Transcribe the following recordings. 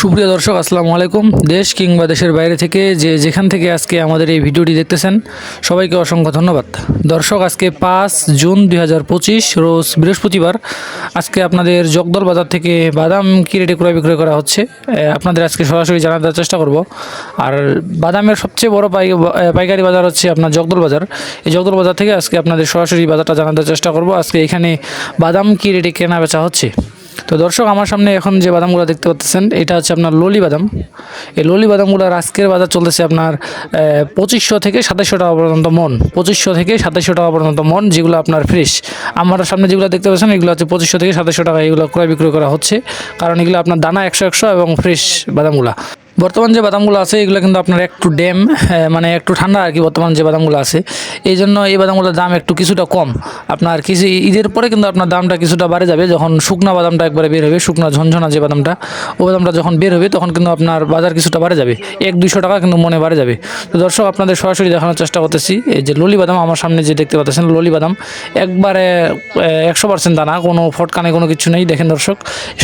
সুপ্রিয় দর্শক, আসসালামু আলাইকুম। দেশ কিংবা দেশের বাইরে থেকে যে যেখান থেকে আজকে আমাদের এই ভিডিওটি দেখতেছেন, সবাইকে অসংখ্য ধন্যবাদ। দর্শক, আজকে পাঁচ জুন দু হাজার পঁচিশ, রোজ বৃহস্পতিবার, আজকে আপনাদের জগদল বাজার থেকে বাদাম কি রেটে ক্রয় বিক্রয় করা হচ্ছে। আপনাদের আজকে সরাসরি জানার দেওয়ার চেষ্টা করব। আর বাদামের সবচেয়ে বড় পাই, পাইকারি বাজার হচ্ছে আপনার জগদল বাজার। এই জগদল বাজার থেকে আজকে আপনাদের সরাসরি বাজারটা জানার চেষ্টা করব। আজকে এখানে বাদাম কি রেটে কেনা বেচা হচ্ছে। তো দর্শক, আমার সামনে এখন যে বাদামগুলো দেখতে পাচ্ছেন, এটা হচ্ছে আপনার ললি বাদাম। এই ললি বাদামগুলোর আজকের বাজার চলতেছে আপনার পঁচিশশো থেকে সাতাশশো টাকা পর্যন্ত মন। পঁচিশশো থেকে সাতাশশো টাকা পর্যন্ত মন, যেগুলো আপনার ফ্রেশ আমার সামনে যেগুলো দেখতে পাচ্ছেন, এগুলো হচ্ছে পঁচিশশো থেকে সাতাশশো টাকা এগুলো ক্রয় বিক্রয় করা হচ্ছে। কারণ এগুলো আপনার দানা একশো একশো এবং ফ্রেশ বাদামগুলো। বর্তমান যে বাদামগুলো আছে, এগুলো কিন্তু আপনার একটু ড্যাম মানে একটু ঠান্ডা আর কি বর্তমান যে বাদামগুলো আছে। এই জন্য এই বাদামগুলোর দাম একটু কিছুটা কম। আপনার কিছু ঈদের পরে কিন্তু আপনার দামটা কিছুটা বাড়ে যাবে। যখন শুকনা বাদামটা একবারে বের হবে, শুকনা ঝনঝনা যে বাদামটা, ও বাদামটা যখন বের হবে, তখন কিন্তু আপনার বাজার কিছুটা বাড়ে যাবে। এক দুশো টাকা কিন্তু মনে বাড়ে যাবে। তো দর্শক, আপনাদের সরাসরি দেখানোর চেষ্টা করতেছি, এই যে ললি বাদাম আমার সামনে যে দেখতে পাচ্ছেন, ললি বাদাম, একবারে একশো পার্সেন্ট দানা, কোনো ফটকানে কোনো কিছু নেই। দেখেন দর্শক,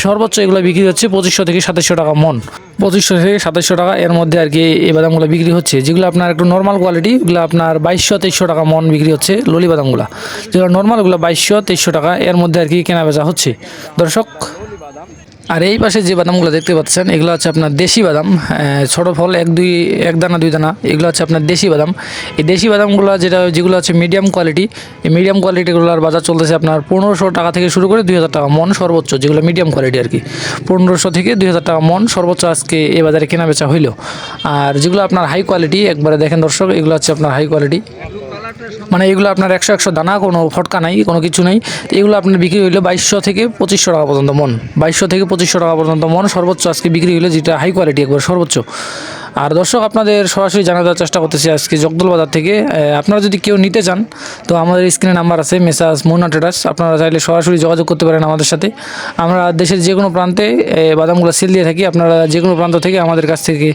সর্বোচ্চ এগুলো বিক্রি হচ্ছে পঁচিশশো থেকে সাতাশশো টাকা মন। পঁচিশশো থেকে সাতাশশো টাকা। এর মধ্যে আর কি এই বাদামগুলো বিক্রি হচ্ছে। যেগুলো আপনার একটু নর্মাল কোয়ালিটি ওগুলো আপনার বাইশশো তেইশশো টাকা মন বিক্রি হচ্ছে ললি বাদামগুলো। যেগুলো নর্মাল ওগুলো বাইশশো তেইশশো টাকা। এর মধ্যে আর কি কেনা বেচা হচ্ছে। দর্শক আর এই পাশে যে বাদামগুলো দেখতে পাচ্ছেন, এগুলো হচ্ছে আপনার দেশি বাদাম। ছোট ফল, এক, দুই, এক দানা, দুই দানা, এগুলো হচ্ছে আপনার দেশি বাদাম। এই দেশি বাদামগুলো যেটা, যেগুলো হচ্ছে মিডিয়াম কোয়ালিটি এই মিডিয়াম কোয়ালিটিগুলোর বাজার চলতেছে আপনার পনেরোশো টাকা থেকে শুরু করে দুই হাজার টাকা মন সর্বোচ্চ, যেগুলো মিডিয়াম কোয়ালিটি আর কি। পনেরোশো থেকে দুই হাজার টাকা মন সর্বোচ্চ আজকে এ বাজারে কেনা বেচা হইল। আর যেগুলো আপনার হাই কোয়ালিটি একবারে দেখেন দর্শক, এগুলো হচ্ছে আপনার হাই কোয়ালিটি মানে এগুলো আপনার একশো একশো দানা, কোনো ফটকা নাই, কোনো কিছু নেই। এগুলো আপনার বিক্রি হইল বাইশশো থেকে পঁচিশশো টাকা পর্যন্ত মন। বাইশশো থেকে পঁচিশশো টাকা পর্যন্ত মন সর্বোচ্চ আজকে বিক্রি হইল, যেটা হাই কোয়ালিটি একবার সর্বোচ্চ। আর দর্শক, আপনাদের সরাসরি জানা দেওয়ার চেষ্টা করতেছি আজকে জগদল বাজার থেকে। আপনারা যদি কেউ নিতে চান, তো আমাদের স্ক্রিনে নাম্বার আছে, মেসাজ মুন্না ট্রেডার্স। আপনারা চাইলে সরাসরি যোগাযোগ করতে পারেন আমাদের সাথে। আমরা দেশের যে কোনো প্রান্তে বাদামগুলো সেল দিয়ে থাকি। আপনারা যে কোনো প্রান্ত থেকে আমাদের কাছ থেকে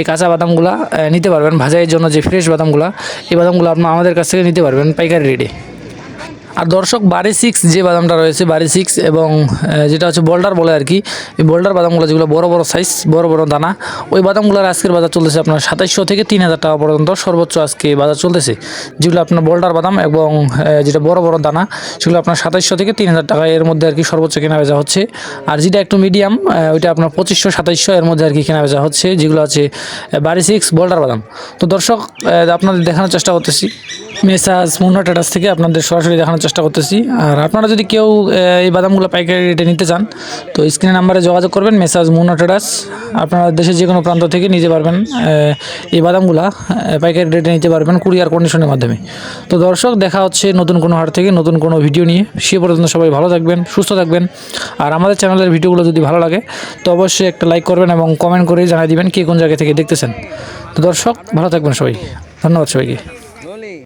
এই কাঁচা বাদামগুলো নিতে পারবেন। ভাজাইয়ের জন্য যে ফ্রেশ বাদামগুলো, এই বাদামগুলো আপনার আমাদের কাছ থেকে নিতে পারবেন পাইকারি রেটে আর দর্শক বারি সিক্স যে বাদামটা রয়েছে, বারি সিক্স এবং যেটা হচ্ছে বোল্ডার বলে আর কি, এই বোল্ডার বাদামগুলো যেগুলো বড় বড় সাইজ বড় বড় দানা, ওই বাদামগুলোর আজকের বাজার চলতেছে আপনার সাতাইশশো থেকে তিন হাজার টাকা পর্যন্ত সর্বোচ্চ আজকে বাজার চলতেছে। যেগুলো আপনার বোল্ডার বাদাম এবং যেটা বড় বড় দানা, সেগুলো আপনার সাতাইশশো থেকে তিন হাজার টাকা এর মধ্যে আর কি সর্বোচ্চ কেনা বেচা হচ্ছে। আর যেটা একটু মিডিয়াম ওইটা আপনার পঁচিশশো, সাতাইশশো এর মধ্যে আর কি কেনা বেচা হচ্ছে, যেগুলো আছে বারি সিক্স বোল্ডার বাদাম। তো দর্শক আপনাদের দেখানোর চেষ্টা করতেছি। মেসাজ, মুন্না টাটাস থেকে আপনাদের সরাসরি দেখানোর চেষ্টা করতেছি। আর আপনারা যদি কেউ এই বাদামগুলো পাইকারি রেটে নিতে চান, তো স্ক্রিনে নাম্বারে যোগাযোগ করবেন, মেসাজ মুন্না টাটাস আপনারা দেশের যে কোনো প্রান্ত থেকে নিতে পারবেন এই বাদামগুলো পাইকারি রেটে নিতে পারবেন কুরিয়ার কন্ডিশনের মাধ্যমে। তো দর্শক, দেখা হচ্ছে নতুন কোনো হাট থেকে, নতুন কোনো ভিডিও নিয়ে। সে পর্যন্ত সবাই ভালো থাকবেন, সুস্থ থাকবেন। আর আমাদের চ্যানেলের ভিডিওগুলো যদি ভালো লাগে, তো অবশ্যই একটা লাইক করবেন এবং কমেন্ট করে জানিয়ে দিবেন কে কোন জায়গা থেকে দেখতেছেন। তো দর্শক, ভালো থাকবেন সবাই। ধন্যবাদ সবাইকে।